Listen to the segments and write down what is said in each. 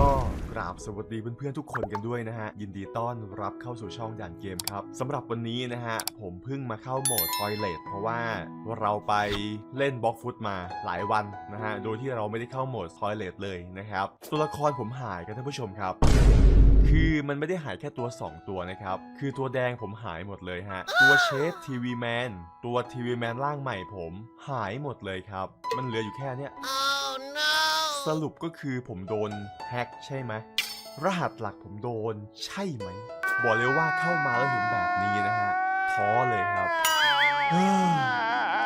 ก็กราบสวัสดีเพื่อนๆทุกคนกันด้วยนะฮะ ยินดีต้อนรับเข้าสู่ช่องด่านเกมครับสำหรับวันนี้นะฮะ ผมเพิ่งมาเข้าโหมดทอยเลทเพราะว่าเราไปเล่นบล็อกฟุตมาหลายวันนะฮะ โดยที่เราไม่ได้เข้าโหมดทอยเลทเลยนะครับ ตัวละครผมหายกันท่านผู้ชมครับ คือมันไม่ได้หายแค่ตัว 2 ตัวนะครับ คือตัวแดงผมหายหมดเลยฮะ ตัวเชฟทีวีแมนตัวทีวีแมนร่างใหม่ผมหายหมดเลยครับ มันเหลืออยู่แค่เนี้ย สรุปก็คือผมโดนแฮ็กใช่ไหมรหัสหลักผมโดนใช่ไหม บอกเลยว่าเข้ามาแล้วเห็นแบบนี้นะฮะท้อเลยครับเฮ้ย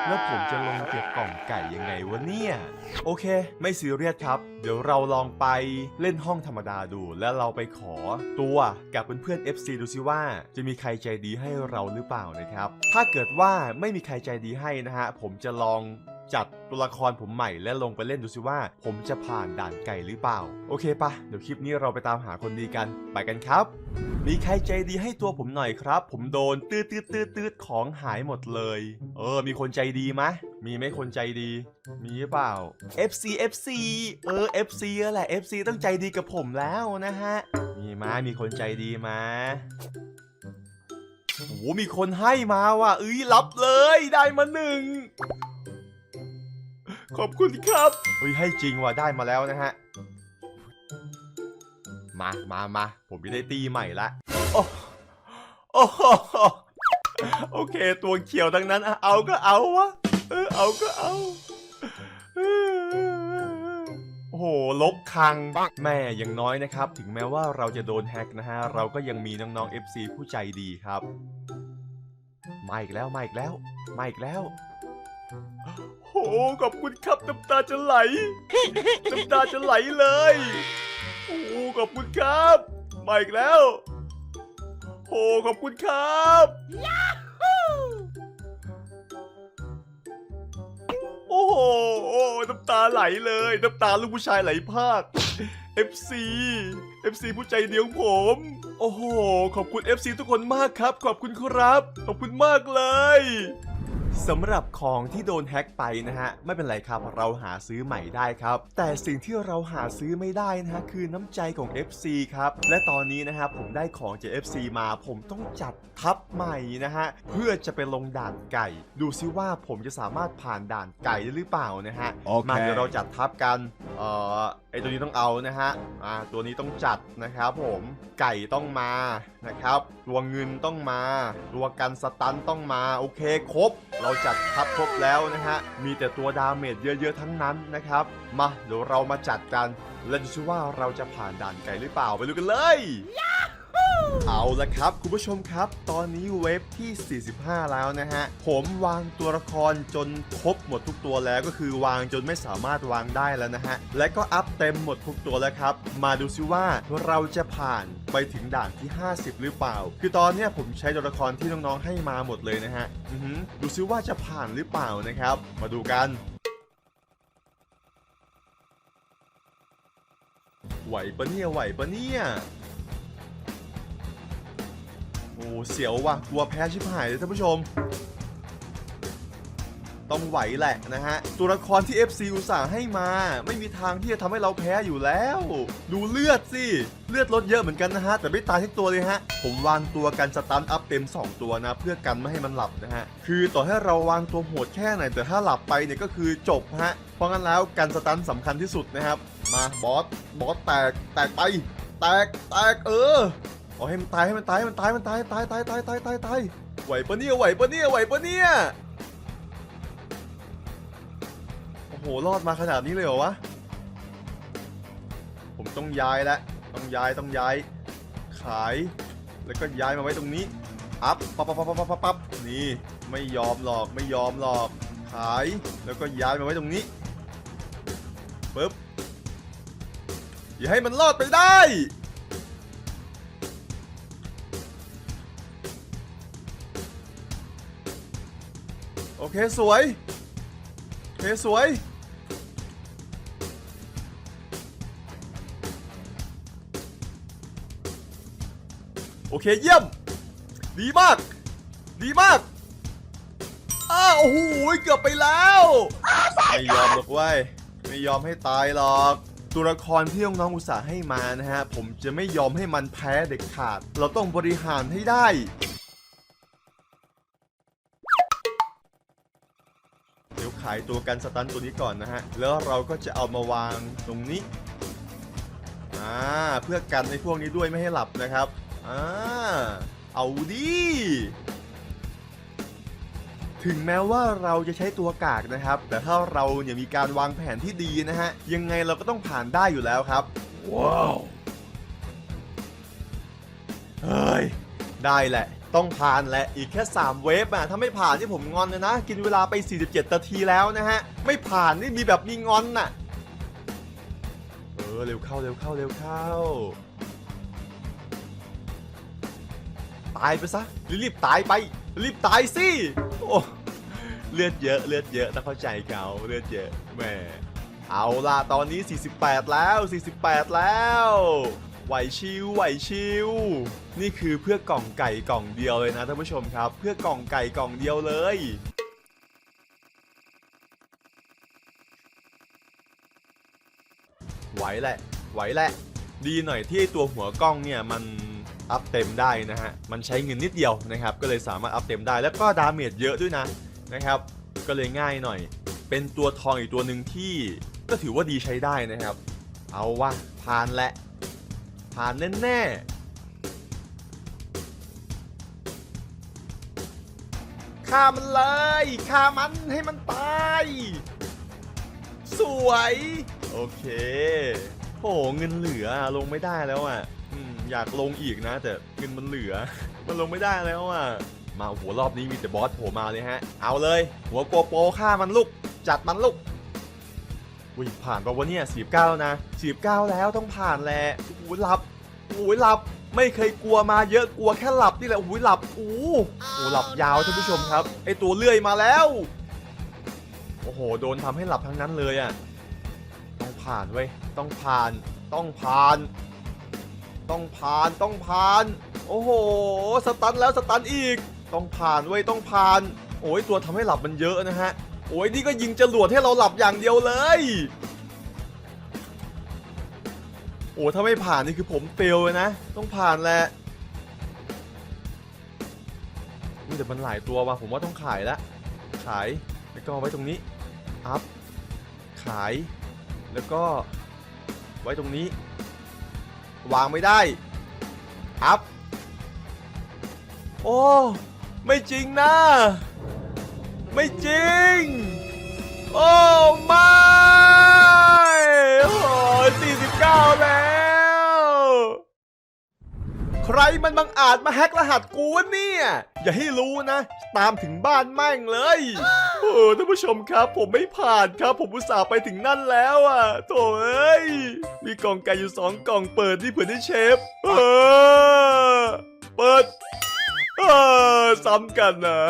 แล้วผมจะลงเก็บกล่องไก่ยังไงวะเนี่ย โอเค ไม่ซีเรียสครับ เดี๋ยวเราลองไปเล่นห้องธรรมดาดู แล้วเราไปขอตัวกับเพื่อนๆ FC ดูซิว่า จะมีใครใจดีให้เราหรือเปล่านะครับ ถ้าเกิดว่าไม่มีใครใจดีให้นะฮะ ผมจะลองจัดตัวละครผมใหม่และลงไปเล่นดูซิว่า ผมจะผ่านด่านไก่หรือเปล่า โอเคปะเดี๋ยวคลิปนี้เราไปตามหาคนดีกันไปกันครับ มีใครใจดีให้ตัวผมหน่อยครับ ผมโดนตืดตืดตืดตืดของหายหมดเลย เออ มีคนใจดีไหมมีไหมคนใจดี มีหรือเปล่า FC FC เออ FC แหละ FC ต้องใจดีกับผมแล้วนะฮะ มีมามีคนใจดีมาโอ้มีคนให้มาว่ะเอ้ยรับเลยได้มาหนึ่ง ขอบคุณครับเฮ้ยให้จริงว่ะได้มาแล้วนะฮะ มามามาผมจะได้ตีใหม่ละโอ้โอ้โหโอเค ตัวเขียวทั้งนั้นอะเอาก็เอาวะเออเอาก็เอาเออโอ้โหลบคังแม่อย่างน้อยนะครับ ถึงแม้ว่าเราจะโดนแฮ็กนะฮะ เราก็ยังมีน้องๆ FC ผู้ใจดีครับ มาอีกแล้ว มาอีกแล้ว มาอีกแล้ว โอ้ขอบคุณครับน้ำตาจะไหลน้ำตาจะไหลเลย โอ้ขอบคุณครับมาอีกแล้วโอ้ขอบคุณครับโอ้โหน้ำตาไหลเลยน้ำตาลูกผู้ชายไหลพาก FC FC ผู้ใจเดียวของผม โอ้โห ขอบคุณ FC ทุกคนมากครับ ขอบคุณครับ ขอบคุณมากเลย สำหรับของที่โดนแฮ็กไปนะฮะไม่เป็นไรครับเราหาซื้อใหม่ได้ครับ แต่สิ่งที่เราหาซื้อไม่ได้นะฮะคือน้ำใจของ FC ครับและตอนนี้นะฮะผมได้ของจาก FC มาผมต้องจัดทัพใหม่นะฮะเพื่อจะไปลงด่านไก่ ดูซิว่าผมจะสามารถผ่านด่านไก่ได้หรือเปล่านะฮะโอเคมาเดี๋ยวเราจัดทัพกันเอ่อไอตัวนี้ต้องเอานะฮะอ่าตัวนี้ต้องจัดนะครับผมไก่ต้องมานะครับตัวเงินต้องมา ตัวกันสตันต้องมาโอเคครบเราจัดทัพครบแล้วนะฮะ มีแต่ตัวดาเมจเยอะๆทั้งนั้นนะครับ มาเดี๋ยวเรามาจัดกัน แล้วดูซิว่าเราจะผ่านด่านไกลหรือเปล่าไปดูกันเลย เอาละครับ คุณผู้ชมครับ ตอนนี้เวฟที่ 45 แล้วนะฮะ ผมวางตัวละครจนครบหมดทุกตัวแล้วก็คือวางจนไม่สามารถวางได้แล้วนะฮะ และก็อัพเต็มหมดทุกตัวแล้วครับ มาดูซิว่าเราจะผ่านไปถึงด่านที่ 50 หรือเปล่า คือตอนเนี้ยผมใช้ตัวละครที่น้องๆให้มาหมดเลยนะฮะอือหือดูซิว่าจะผ่านหรือเปล่านะครับ มาดูกัน ไหวปะเนี่ยไหวปะเนี่ย โอ้เสียวว่ะกลัวแพ้ชิบหายเลยท่านผู้ชม ต้องไหวแหละนะฮะ ตัวละครที่ FC อุตส่าห์ให้มา ไม่มีทางที่จะทำให้เราแพ้อยู่แล้ว ดูเลือดสิ เลือดลดเยอะเหมือนกันนะฮะ แต่ไม่ตายทั้งตัวเลยฮะ ผมวางตัวกันสตันอัพเต็ม 2 ตัวนะ เพื่อกันไม่ให้มันหลับนะฮะ คือต่อให้เราวางตัวโหดแค่ไหนแต่ถ้าหลับไปเนี่ยก็คือจบฮะ เพราะงั้นแล้วกันสตันสำคัญที่สุดนะครับ มาบอสบอสแตกแตกไปแตกแตกเออ เอาให้มันตายให้มันตายให้มันตายมันตายตายตายตายตายตายตายไหวปะเนี่ยไหวปะเนี่ยไหวปะเนี่ยโอ้โหรอดมาขนาดนี้เลยเหรอวะผมต้องย้ายแล้วต้องย้ายต้องย้าย ขาย แล้วก็ย้ายมาไว้ตรงนี้อัพปั๊บปั๊บปั๊บปั๊บปั๊บปั๊บนี่ไม่ยอมหรอกไม่ยอมหรอก ขายแล้วก็ย้ายมาไว้ตรงนี้ปึ๊บอย่าให้มันรอดไปได้ อเคสวยโอเคสวย โอเคเยี่ยม ดีมาก ดีมากอ้าโอ้โหเกือบไปแล้วไม่ยอมหรอกเว้ยไม่ยอมให้ตายหรอกตัวละครที่น้องๆอุตส่าห์ให้มานะฮะ ผมจะไม่ยอมให้มันแพ้เด็ดขาด เราต้องบริหารให้ได้ ขายตัวกันสตันตัวนี้ก่อนนะฮะ แล้วเราก็จะเอามาวางตรงนี้ อ่า เพื่อกันในพวกนี้ด้วยไม่ให้หลับนะครับ อ่า เอาดิถึงแม้ว่าเราจะใช้ตัวกากนะครับ แต่ถ้าเราเนี่ยมีการวางแผนที่ดีนะฮะ ยังไงเราก็ต้องผ่านได้อยู่แล้วครับ ว้าว เฮ้ย ได้แหละ ต้องผ่านแหละอีกแค่ 3 เวฟอะถ้าไม่ผ่านที่ผมงอนเลยนะ กินเวลาไป 47นาทีแล้วนะฮะ ไม่ผ่านนี่มีแบบมีงอนน่ะ เออ เร็วเข้าเร็วเข้าเร็วเข้า ตายไปซะ รีบตายไป รีบตายสิ โอ้เลือดเยอะเลือดเยอะต้องเข้าใจเขาเลือดเยอะแหมเอาล่ะ ตอนนี้ 48 แล้ว 48 แล้ว ไหวชิวไหวชิวนี่คือเพื่อกล่องไก่กล่องเดียวเลยนะท่านผู้ชมครับ เพื่อกล่องไก่กล่องเดียวเลยไหวแหละไหวแหละ ดีหน่อยที่ตัวหัวกล้องเนี่ยมันอัพเต็มได้นะฮะ มันใช้เงินนิดเดียวนะครับ ก็เลยสามารถอัพเต็มได้แล้วก็ดาเมจเยอะด้วยนะนะครับ ก็เลยง่ายหน่อย เป็นตัวทองอีกตัวหนึ่งที่ก็ถือว่าดีใช้ได้นะครับ เอาว่าผ่านแหละ ผ่านแน่ๆฆ่ามันเลยฆ่ามันให้มันตาย สวย โอเค โหเงินเหลือลงไม่ได้แล้วอะอืมอยากลงอีกนะ แต่เงินมันเหลือ มันลงไม่ได้แล้วอะมาหัวรอบนี้มีแต่บอสโผล่มาเลยฮะ เอาเลย หัวโกโปรฆ่ามันลูก จัดมันลูก อุ้ยผ่านปะวะเนี่ยสีบเก้านะสีบเก้าแล้วต้องผ่านแหละโอ้โหลับโอ้โหลับไม่เคยกลัวมาเยอะกลัวแค่หลับนี่แหละโอ้โหลับโอ้โหโอ้โหลับยาวท่านผู้ชมครับไอตัวเลื่อยมาแล้วโอ้โหโดนทำให้หลับทั้งนั้นเลยอะต้องผ่านเว้ยต้องผ่านต้องผ่าน ต้องผ่านต้องผ่าน โอ้โหสตันแล้วสตันอีก ต้องผ่านเว้ยต้องผ่าน โอ้ยตัวทำให้หลับมันเยอะนะฮะ โอ้ยนี่ก็ยิงจรวดให้เราหลับอย่างเดียวเลย โอ้ถ้าไม่ผ่านนี่คือผมเฟลเลยนะ ต้องผ่านแหละนี่แต่มันหลายตัวว่ะผมว่าต้องขายละ ขายแล้วก็เอาไว้ตรงนี้ อัพ ขาย แล้วก็ไว้ตรงนี้ วางไม่ได้ อัพ โอ้ ไม่จริงนะ ไม่จริง โอ้ไม่โอ้49แล้ว ใครมันบังอาจมาแฮกรหัสกูวะเนี่ย อย่าให้รู้นะ ตามถึงบ้านแม่งเลยโอ้ท่านผู้ชมครับ ผมไม่ผ่านครับ ผมอุตส่าห์ไปถึงนั่นแล้วอะโถเอ้ย มีกล่องไก่อยู่สองกล่องเปิดที่เผื่อได้เชฟเออเปิดเออซ้ำกันนะ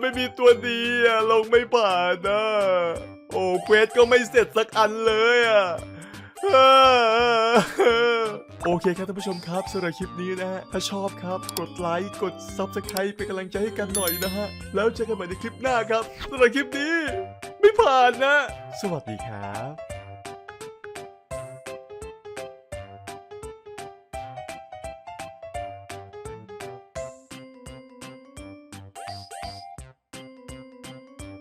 ไม่มีตัวดีอะลงไม่ผ่านนะโอ้เควสก็ไม่เสร็จสักอันเลยอะโอเคครับท่านผู้ชมครับสำหรับคลิปนี้นะฮะถ้าชอบครับกดไลค์กด Subscribe เป็นกำลังใจให้กันหน่อยนะฮะ แล้วเจอกันใหม่ในคลิปหน้าครับสำหรับคลิปนี้ ไม่ผ่านนะ สวัสดีครับ